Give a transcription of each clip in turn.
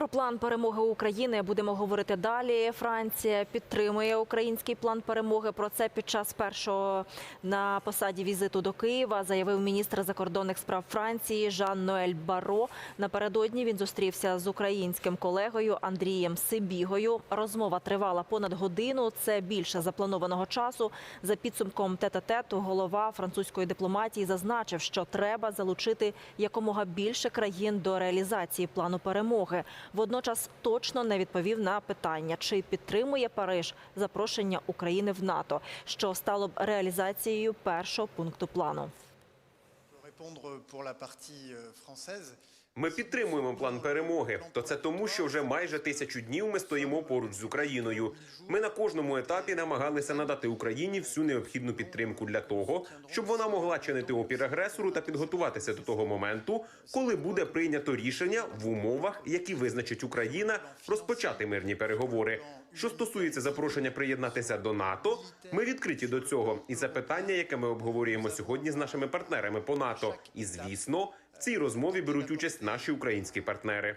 Про план перемоги України будемо говорити далі. Франція підтримує український план перемоги. Про це під час першого на посаді візиту до Києва заявив міністр закордонних справ Франції Жан Ноель Баро. Напередодні він зустрівся з українським колегою Андрієм Сибігою. Розмова тривала понад годину. Це більше запланованого часу. За підсумком тет-а-тету голова французької дипломатії зазначив, що треба залучити якомога більше країн до реалізації плану перемоги. Водночас точно не відповів на питання, чи підтримує Париж запрошення України в НАТО, що стало б реалізацією першого пункту плану. Ми підтримуємо план перемоги. То це тому, що вже майже тисячу днів ми стоїмо поруч з Україною. Ми на кожному етапі намагалися надати Україні всю необхідну підтримку для того, щоб вона могла чинити опір агресору та підготуватися до того моменту, коли буде прийнято рішення в умовах, які визначить Україна, розпочати мирні переговори. Що стосується запрошення приєднатися до НАТО, ми відкриті до цього, і це питання, яке ми обговорюємо сьогодні з нашими партнерами по НАТО. І звісно, цій розмові беруть участь наші українські партнери.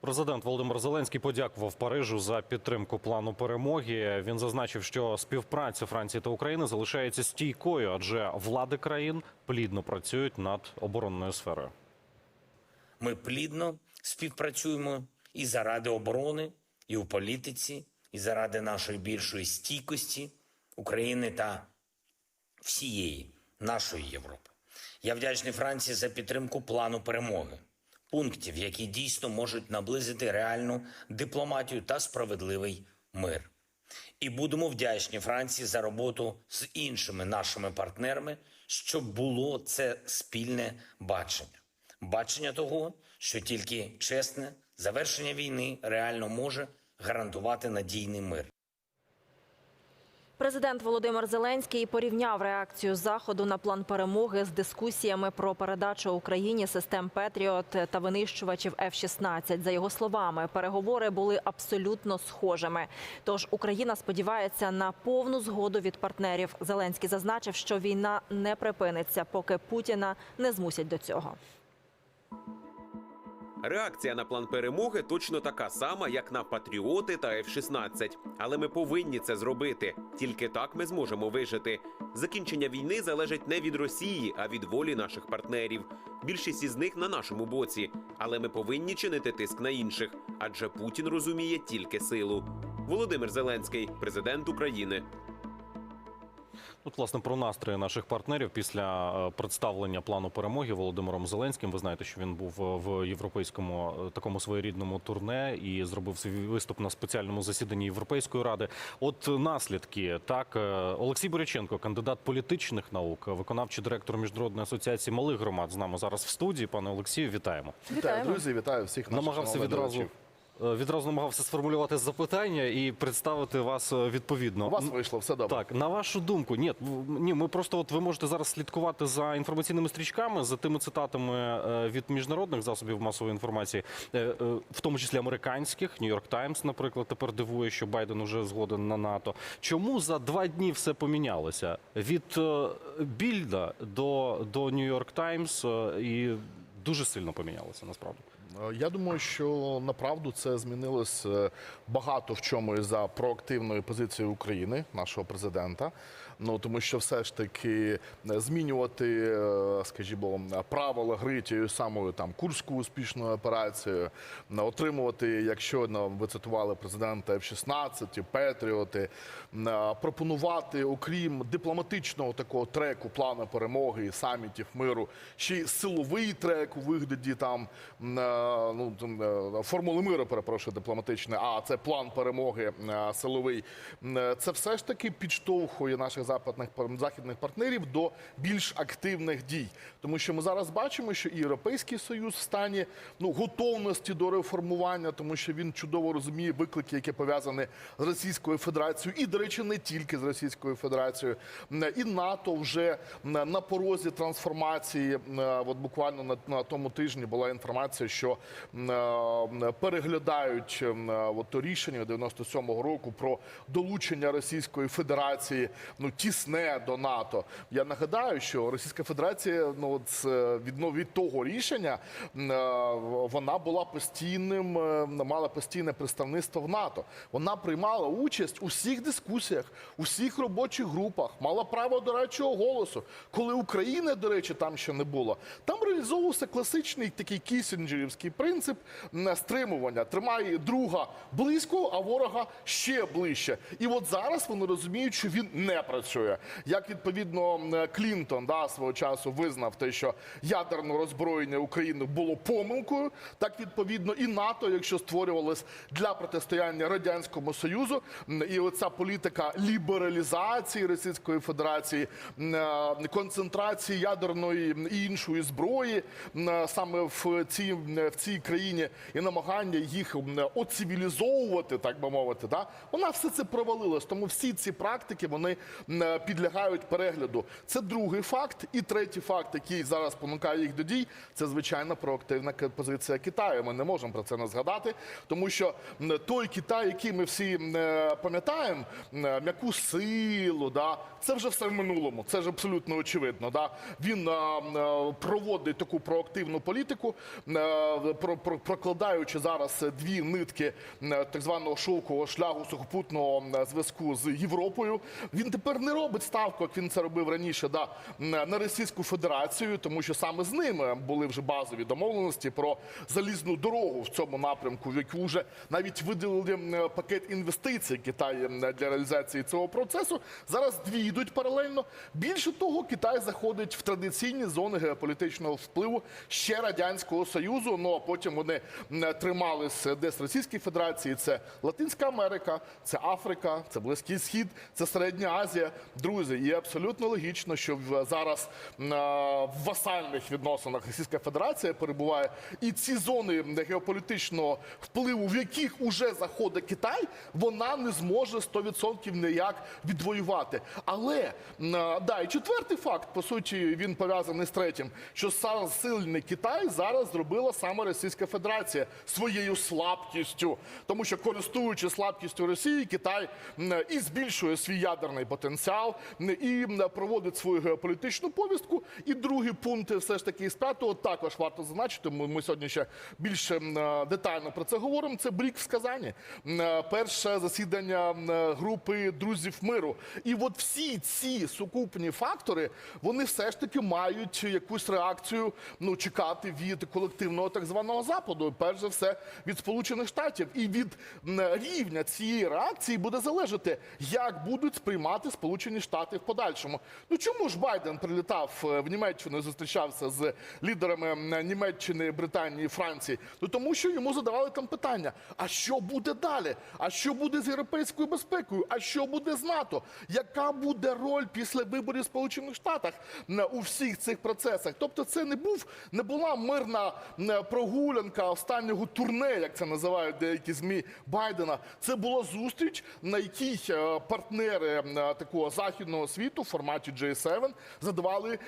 Президент Володимир Зеленський подякував Парижу за підтримку плану перемоги. Він зазначив, що співпраця Франції та України залишається стійкою, адже влади країн плідно працюють над оборонною сферою. Ми плідно співпрацюємо і заради оборони, і у політиці, і заради нашої більшої стійкості України та всієї нашої Європи. Я вдячний Франції за підтримку плану перемоги, пунктів, які дійсно можуть наблизити реальну дипломатію та справедливий мир. І будемо вдячні Франції за роботу з іншими нашими партнерами, щоб було це спільне бачення. Бачення того, що тільки чесне завершення війни реально може гарантувати надійний мир. Президент Володимир Зеленський порівняв реакцію заходу на план перемоги з дискусіями про передачу Україні систем Петріот та винищувачів F-16. За його словами, переговори були абсолютно схожими. Тож Україна сподівається на повну згоду від партнерів. Зеленський зазначив, що війна не припиниться, поки Путіна не змусять до цього. Реакція на план перемоги точно така сама, як на патріоти та F-16. Але ми повинні це зробити. Тільки так ми зможемо вижити. Закінчення війни залежить не від Росії, а від волі наших партнерів. Більшість із них на нашому боці. Але ми повинні чинити тиск на інших, адже Путін розуміє тільки силу. Володимир Зеленський, президент України. Тут, власне, про настрої наших партнерів після е, представлення плану перемоги Володимиром Зеленським. Ви знаєте, що він був е, в європейському е, такому своєрідному турне і зробив свій виступ на спеціальному засіданні Європейської ради. От наслідки так, Олексій Боряченко, кандидат політичних наук, виконавчий директор міжнародної асоціації малих громад, з нами зараз в студії. Пане Олексію, вітаємо. Вітаю, друзі, вітаю всіх наших намагався відразу. Е, Відразу намагався сформулювати запитання і представити вас е, відповідно. У вас вийшло все добре. Так, на вашу думку, ні, ні, ми просто от ви можете зараз слідкувати за інформаційними стрічками, за тими цитатами е, від міжнародних засобів масової інформації, в тому числі американських, Нью-Йорк Таймс, наприклад, тепер дивує, що Байден уже згоден на НАТО. Чому за два дні все помінялося? Від Більда до, до Нью-Йорк Таймс і дуже сильно помінялося насправді. Е, Я думаю, що направду це змінилось е, багато в чому і за проактивною позицією України, нашого президента. Ну тому що все ж таки е, змінювати, е, скажімо, правила гри тією самою там курську успішною операцією, отримувати, якщо ну, ви цитували президента F-16, Петріоти, пропонувати, окрім дипломатичного такого треку плану перемоги і самітів миру, ще й силовий трек у вигляді там ну е, формули миру, перепрошую, дипломатичне, а це план перемоги силовий. Це все ж таки підштовхує наших западних західних партнерів до більш активних дій, тому що ми зараз бачимо, що і Європейський Союз в стані ну готовності до реформування, тому що він чудово розуміє виклики, які пов'язані з Російською Федерацією, і до речі, не тільки з Російською Федерацією. І НАТО вже на порозі трансформації. От буквально на, на тому тижні була інформація, що е, переглядають от то рішення 97-го року про долучення Російської Федерації ну тісне до НАТО. Я нагадаю, що Російська Федерація ну з- від, від того рішення е, вона була постійним, е, мала постійне представництво в НАТО. Вона приймала участь у всіх дискусіях, у всіх робочих групах, мала право до речого голосу. Коли України, до речі, там ще не було, там реалізовувався класичний такий кісінджерівський принцип стримування. Тримай друга близько, а ворога ще ближче. І от зараз вони розуміють, що він не працює. Як відповідно Клінтон да, свого часу визнав те, що ядерне роззброєння України було помилкою, так відповідно і НАТО, якщо створювалось для протистояння радянському союзу, і оця політика лібералізації Російської Федерації, е, концентрації ядерної і іншої зброї е, саме в цій м, в цій країні і намагання їх оцивілізовувати, так би мовити, да вона все це провалилась. Тому всі ці практики вони е, підлягають перегляду. Це другий факт, і третій факт, який зараз спонукає їх до дій, це звичайно проактивна позиція Китаю. Ми не можемо про це не згадати, тому що той Китай, який ми всі е, пам'ятаємо, е, м'яку силу, да, це вже все в минулому. Це ж абсолютно очевидно. Да? Він е, е, проводить таку проактивну політику, е, про, про, прокладаючи зараз дві нитки е, так званого шовкового шляху сухопутного е, зв'язку з Європою. Він тепер не робить ставку, як він це робив раніше, да, на Російську Федерацію, тому що саме з ними були вже базові домовленості про залізну дорогу в цьому напрямку, в яку вже навіть виділили пакет інвестицій Китай е, для реалізації цього процесу. Зараз дві йдуть паралельно. Більше того, Китай заходить в традиційні зони геополітичного впливу ще радянського союзу. Ну а потім вони трималися десь Російській Федерації. Це Латинська Америка, це Африка, це Близький Схід, це Середня Азія. Друзі, і абсолютно логічно, що зараз в васальних відносинах Російська Федерація перебуває, і ці зони геополітичного впливу, в яких уже заходить Китай, вона не зможе 100% ніяк відвоювати. Але да, і четвертий факт, по суті, він пов'язаний з третім, що сильний Китай зараз зробила саме Російська Федерація своєю слабкістю, тому що користуючись слабкістю Росії, Китай і збільшує свій ядерний потенціал м, і проводить свою геополітичну повістку. І другий пункт, все ж таки, з також варто зазначити. Ми, ми сьогодні ще більше детально про це говоримо. Це брік в Сказані. Перше засідання групи друзів миру. І от всі ці сукупні фактори вони все ж таки мають якусь реакцію ну чекати від колективного так званого западу. Перш за все від Сполучених Штатів, і від рівня цієї реакції буде залежати, як будуть сприймати Сполучені Штати в подальшому. Ну чому ж Байден прилітав е, в Німеччину, і зустрічався з лідерами Німеччини, Британії, Франції? Ну тому що йому задавали там питання: а що буде далі? А що буде з європейською безпекою? А що буде з НАТО? Яка буде роль після виборів в Сполучених Штатах у всіх цих процесах? Тобто, це не був не була мирна прогулянка останнього турне, як це називають деякі змі Байдена. Це була зустріч, на якій е, партнери м, такого західного світу в форматі G7 задавали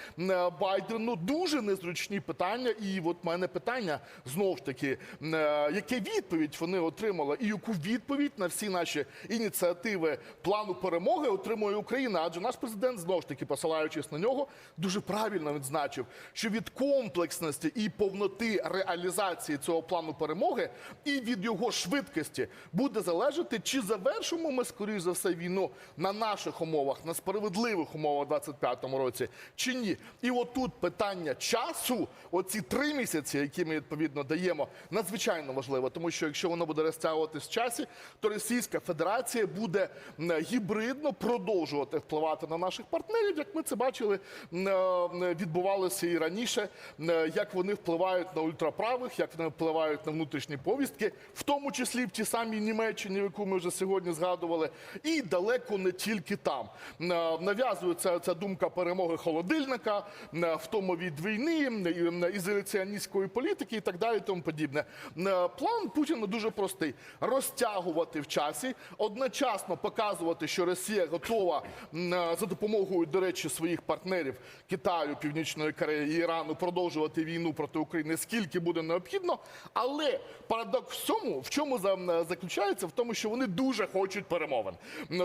Байдену дуже незручні питання. І от мене питання знову ж таки, е, яке відповідь вони отримали, і яку відповідь на всі наші ініціативи плану перемоги отримує Україна? Адже наш президент знову ж таки, посилаючись на нього, дуже правильно відзначив, що від комплексності і повноти реалізації цього плану перемоги і від його швидкості буде залежати, чи завершимо ми скоріш за все війну на наших умовах, на справедливих умовах у 25-му році, чи ні. І отут питання часу, оці три місяці, які ми відповідно даємо, надзвичайно важливо, тому що якщо воно буде розтягуватись в часі, то Російська Федерація буде гібридно продовжувати впливати на наших партнерів, як ми це бачили, е, відбувалося і раніше, е, як вони впливають на ультраправих, як вони впливають на внутрішні повістки, в тому числі в тій самій Німеччині, яку ми вже сьогодні згадували, і далеко не тільки там. Е, Нав'язується ця думка перемоги холодильника, м, втому від війни, ізоляціоністської політики і так далі, тому подібне. Е, План Путіна дуже простий: розтягувати в часі, одночасно показувати, що Росія готова е, за допомогою, до речі, своїх партнерів Китаю, Північної Кореї Ірану продовжувати війну проти України скільки буде необхідно. Але парадокс в цьому, в чому заключається, в тому, що вони дуже хочуть перемовин,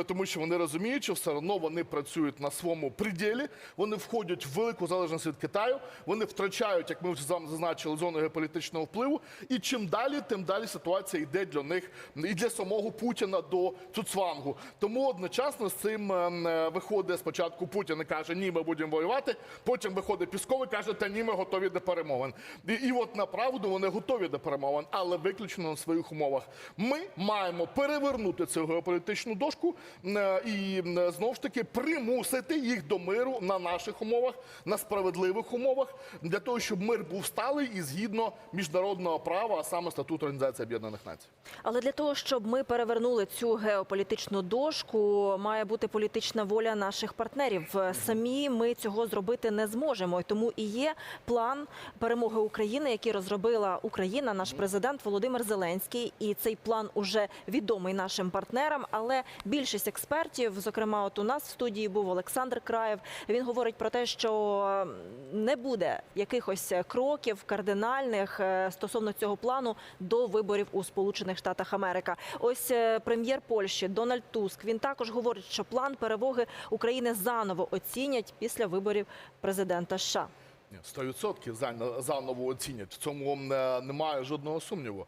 тому що вони розуміють, що все одно вони працюють на своєму приділі, вони входять в велику залежність від Китаю, вони втрачають, як ми вже зазначили, зону геополітичного впливу. І чим далі, тим далі ситуація йде для них і для самого Путіна до Цуцвангу. Тому одночасно з цим ем, е, виходить спочатку Путін і каже, ні, ми будемо воювати. Потім виходить Пісков і каже, та ні, ми готові до перемовин. І, і от направду вони готові до перемовин, але виключно на своїх умовах. Ми маємо перевернути цю геополітичну дошку е, і е, знову ж таки примусити їх до миру на наших умовах, на справедливих умовах, для того, щоб мир був сталий і згідно міжнародного права, а саме статуту Організації Об'єднаних Націй. Але для того, щоб ми перевернули цю геополітичну дошку, має бути політична воля наших партнерів. Самі ми цього зробити не зможемо. І Тому і є план перемоги України, який розробила Україна, наш президент Володимир Зеленський. І цей план уже відомий нашим партнерам. Але більшість експертів, зокрема, от у нас в студії був Олександр Краєв. Він говорить про те, що не буде якихось кроків кардинальних е, стосовно цього плану до виборів у Сполучених Штатах Америка. Ось е, прем'єр Польщі Дональд Туск. Він також говорить, що план перемоги України заново оцінять після виборів президента США. Ні, 100% зан- заново оцінять. В цьому е, немає жодного сумніву.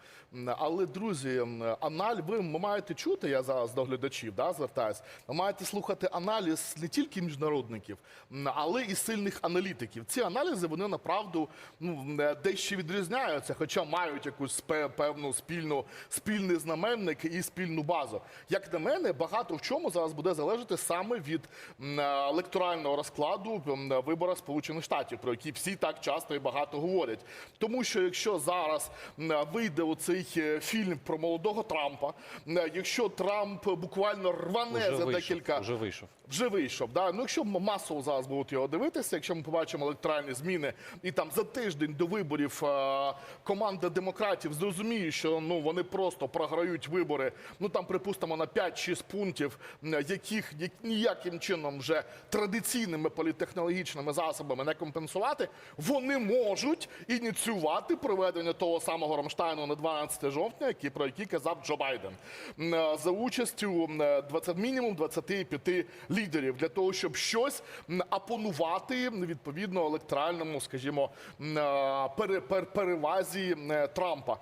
Але, друзі, аналь, ви маєте чути, я зараз до глядачів да, звертаюсь, ви маєте слухати аналіз не тільки міжнародників, але і сильних аналітиків. Ці аналізи, вони направду ну, е, дещо відрізняються, хоча мають якусь певну спільну, спільний знаменник і спільну базу. Як на мене, багато в чому зараз буде залежати саме від е, електорального розкладу м, вибору Сполучених Штатів, про які всі так часто і багато говорять. Тому що якщо зараз вийде оцей е, фільм про молодого Трампа, якщо Трамп буквально рване Уже за вийшов, декілька вже вийшов. вже вийшов. Да? Ну, якщо масово зараз будуть його дивитися, якщо ми побачимо електоральні зміни, і там за тиждень до виборів е, команда демократів зрозуміє, що ну вони просто програють вибори. Ну там, припустимо, на 5-6 пунктів, яких як- ніяким чином вже традиційними політехнологічними засобами не компенсувати, вони можуть ініціювати проведення того самого Рамштайну на 12 жовтня, який про який казав Джо Байден, е, за участю м, е, 20, мінімум 25 лідерів для того, щоб щось апонувати відповідно електоральному, скажімо, е, пере- пер- перевазі Трампа.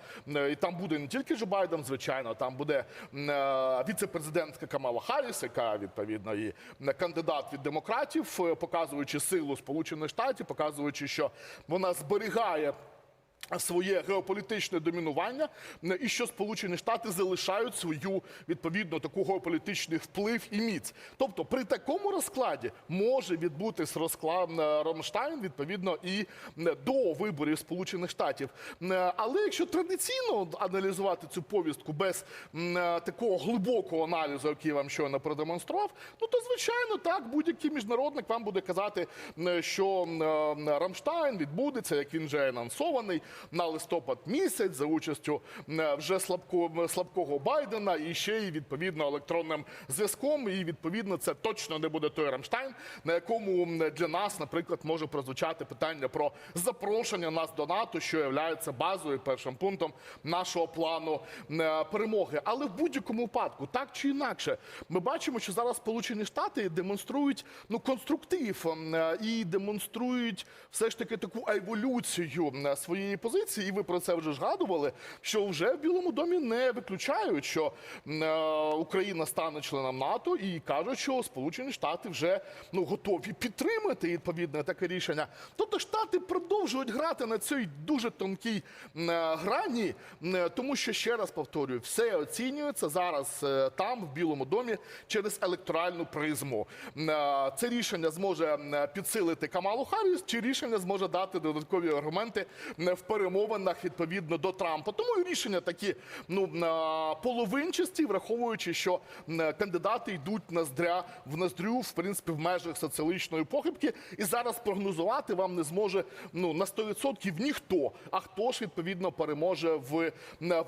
І там буде не тільки Джо Байден, звичайно, там буде віце-президентка Камала Харріс, яка відповідно і кандидат від демократів, показуючи силу Сполучених Штатів, показуючи, що вона зберігає своє геополітичне домінування і що Сполучені Штати залишають свою відповідно таку геополітичний вплив і міць. Тобто при такому розкладі може відбутись розклад е, Рамштайн відповідно і м, до виборів Сполучених Штатів. Але якщо традиційно аналізувати цю повістку без е, такого глибокого аналізу, який я вам щойно продемонстрував, ну то звичайно так будь-який міжнародник вам буде казати, що е, Рамштайн відбудеться, як він вже анонсований на листопад місяць за участю вже слабко, слабкого Байдена і ще й відповідно електронним зв'язком. І відповідно це точно не буде той Рамштайн, на якому для нас, наприклад, може прозвучати питання про запрошення нас до НАТО, що є базою першим пунктом нашого плану е, перемоги. Але в будь-якому випадку, так чи інакше, ми бачимо, що зараз Сполучені Штати демонструють ну конструктив е, і демонструють все ж таки таку еволюцію м, своєї позиції. І ви про це вже згадували, що вже в Білому домі не виключають, що е, Україна стане членом НАТО і кажуть, що Сполучені Штати вже ну готові підтримати відповідне таке рішення. Тобто Штати продовжують грати на цій дуже тонкій е, грані, е, тому що ще раз повторюю, все оцінюється зараз там, в Білому домі, через електоральну призму. Це рішення зможе підсилити Камалу Харріс, чи рішення зможе дати додаткові аргументи в перемовинах відповідно до Трампа. Тому і рішення такі ну половинчасті, враховуючи, що кандидати йдуть ноздря в ноздрю, в принципі, в межах соціалічної похибки. І зараз прогнозувати вам не зможе ну на 100% ніхто. А хто ж відповідно переможе в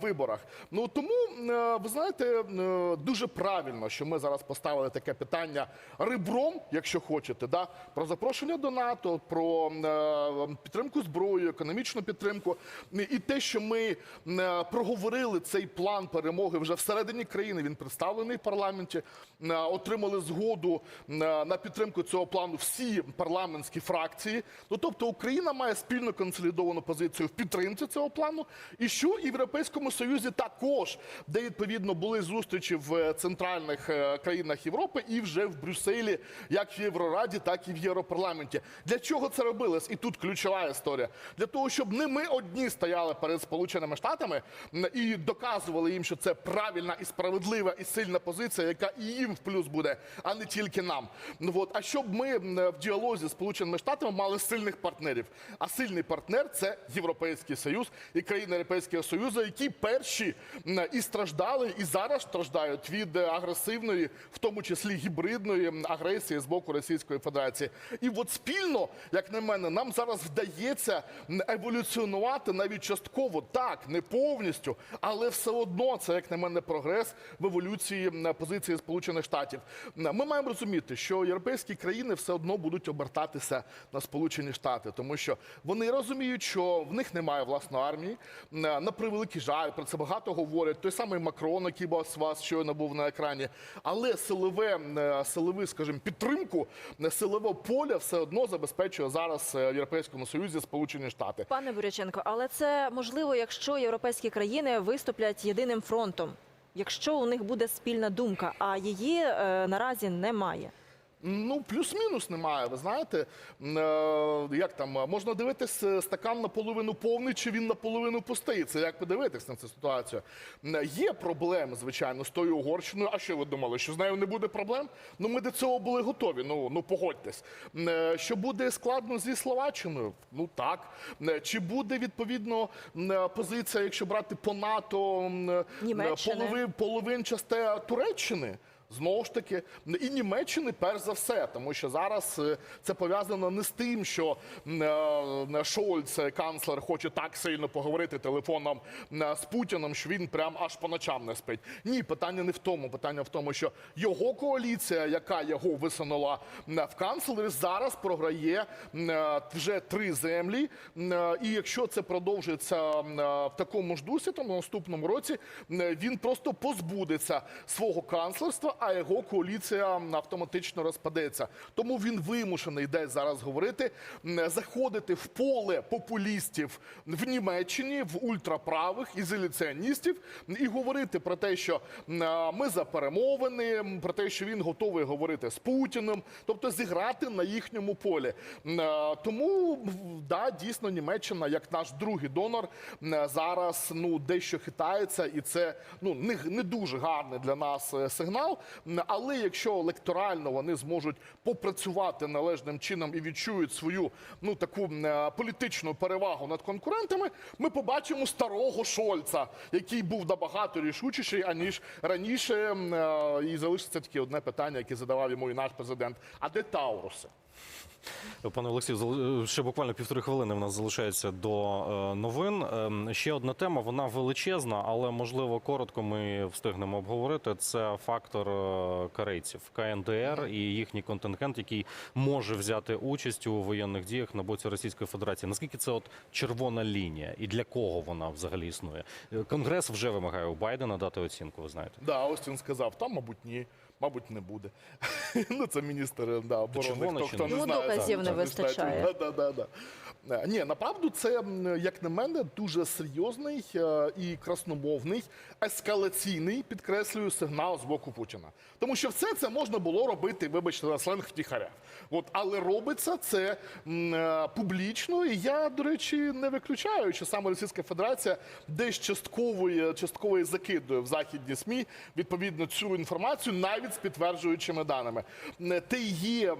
виборах? Ну тому е, ви знаєте, е, дуже правильно, що ми зараз поставили таке питання ребром, якщо хочете, да про запрошення до НАТО, про е, підтримку зброї, економічну підтримку. Підтримку. І те, що ми е, проговорили цей план перемоги вже всередині країни, він представлений в парламенті, е, отримали згоду е, на підтримку цього плану всі парламентські фракції. Ну тобто Україна має спільну консолідовану позицію в підтримці цього плану. І що в Європейському Союзі також, де відповідно були зустрічі в центральних країнах Європи і вже в Брюсселі, як в Єврораді, так і в Європарламенті. Для чого це робилось? І тут ключова історія. Для того, щоб не ми одні стояли перед Сполученими Штатами і доказували їм, що це правильна і справедлива і сильна позиція, яка і їм в плюс буде, а не тільки нам. Ну от, а щоб ми в діалозі з Сполученими Штатами мали сильних партнерів. А сильний партнер це Європейський Союз і країни Європейського Союзу, які перші і страждали, і зараз страждають від агресивної, в тому числі гібридної агресії з боку Російської Федерації. І от спільно, як на мене, нам зараз вдається м, еволюціонувати навіть частково, так, не повністю, але все одно це, як на мене, прогрес в еволюції позиції Сполучених Штатів. Ми маємо розуміти, що європейські країни все одно будуть обертатися на Сполучені Штати, тому що вони розуміють, що в них немає власної армії. На превеликий жаль, про це багато говорять. Той самий Макрон, який у вас щойно був на екрані. Але силове, м, силове, скажімо, підтримку м, силового поля все одно забезпечує зараз е, в Європейському Союзі Сполучені Штати. Пане Буряченко, але це можливо, якщо європейські країни виступлять єдиним фронтом, якщо у них буде спільна думка, а її е, наразі немає. Ну, плюс-мінус немає. Ви знаєте, е, як там е, можна дивитись е, стакан наполовину повний, чи він наполовину пустий. Це як подивитись на цю ситуацію. Є проблеми, звичайно, з тою Угорщиною. А що ви думали, що з нею не буде проблем? Ну, ми до цього були готові. Ну, ну погодьтесь. Що буде складно зі Словаччиною? Ну так. Чи буде відповідно позиція, якщо брати по НАТО полови, половинчасте Туреччини? Знову ж таки, і Німеччини перш за все, тому що зараз е, це пов'язано не з тим, що е, Шольц, е, канцлер, хоче так сильно поговорити телефоном з Путіном, що він прям аж по ночам не спить. Ні, питання не в тому. Питання в тому, що його коаліція, яка його висунула в канцлері, зараз програє вже три землі. І якщо це продовжиться в такому ж дусі, то на наступному році він просто позбудеться свого канцлерства, а його коаліція автоматично розпадеться. Тому він вимушений десь зараз говорити, заходити в поле популістів в Німеччині, в ультраправих ізоляціоністів і говорити про те, що ми за перемовини, про те, що він готовий говорити з Путіним, тобто зіграти на їхньому полі. Тому да, дійсно Німеччина, як наш другий донор, зараз ну дещо хитається, і це ну не, не дуже гарний для нас е, сигнал. Але якщо електорально вони зможуть попрацювати належним чином і відчують свою ну таку е, політичну перевагу над конкурентами, ми побачимо старого Шольца, який був набагато рішучіший аніж раніше. Е, І залишиться тільки одне питання, яке задавав йому і наш президент: а де Тауруси? Пане Олексію, ще буквально півтори хвилини в нас залишається до е, новин. Ем, Ще одна тема, вона величезна, але можливо коротко ми встигнемо обговорити. Це фактор е, корейців КНДР і їхній контингент, який може взяти участь у воєнних діях на боці Російської Федерації. Наскільки це от червона лінія, і для кого вона взагалі існує? Конгрес вже вимагає у Байдена дати оцінку. Ви знаєте. Да, Остін сказав, там, мабуть, ні. Мабуть, не буде. ну, це міністр да, оборони. Хто, хто не знає, доказів не вистачає. Да, да, да, да. Е, Ні, направду це, як на мене, дуже серйозний е, і красномовний, ескалаційний, підкреслюю, сигнал з боку Путіна. Тому що все це можна було робити, вибачте, на сленг втіхаря. От, але робиться це м, е, публічно, і я, до речі, не виключаю, що саме Російська Федерація десь частково, частково закидує в західні СМІ відповідно цю інформацію, навіть з підтверджуючими даними. Те є е,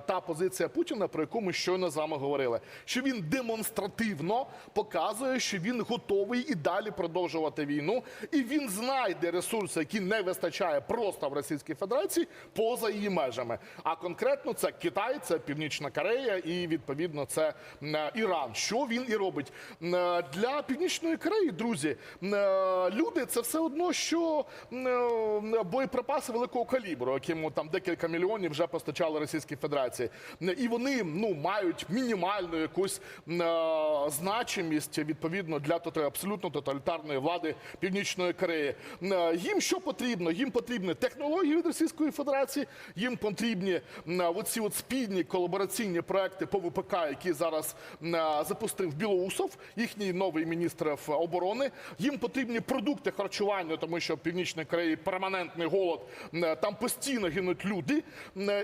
та позиція Путіна, про яку ми щойно з вами говорили, що він демонстративно показує, що він готовий і далі продовжувати війну, він знайде ресурси, які не вистачає просто в Російській Федерації поза її межами. А конкретно це Китай, це Північна Корея і відповідно це е, Іран. Що він і робить е, для Північної Кореї, друзі. е, Люди це все одно, що боєприпаси великого калібру, яким там декілька мільйонів вже постачали Російській Федерації. і вони ну мають мінімальну якусь значимість відповідно для абсолютно тоталітарної влади Північної Кореї. Е, Їм що потрібно? Їм потрібні технології від Російської Федерації, їм потрібні оці от спільні колабораційні проекти по ВПК, які зараз запустив Білоусов, їхній новий міністр оборони. Їм потрібні продукти харчування, тому що в Північній Кореї перманентний голод, там постійно гинуть люди.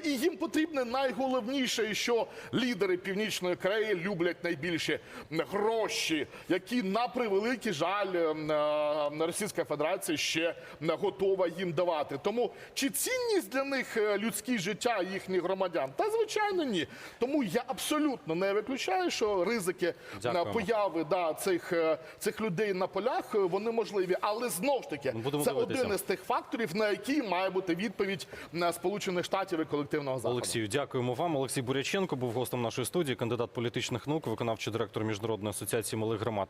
І їм потрібне найголовніше, що лідери Північної Кореї люблять найбільше гроші, які на превеликий жаль е, Російська Федерація ще не готова їм давати. Тому чи цінність для них е, людське життя їхніх громадян? Та звичайно ні. Тому я абсолютно не виключаю, що ризики Дякуємо. появи да, цих, е, цих людей на полях е, вони можливі. Але знов ж таки, Будемо це дивитися. один із тих факторів, на які має бути відповідь на Сполучених Штатів і колективного заходу. Олексію, дякуємо вам. Олексій Буряченко був гостем нашої студії, кандидат політичних наук, виконавчий директор Міжнародної асоціації малих громад.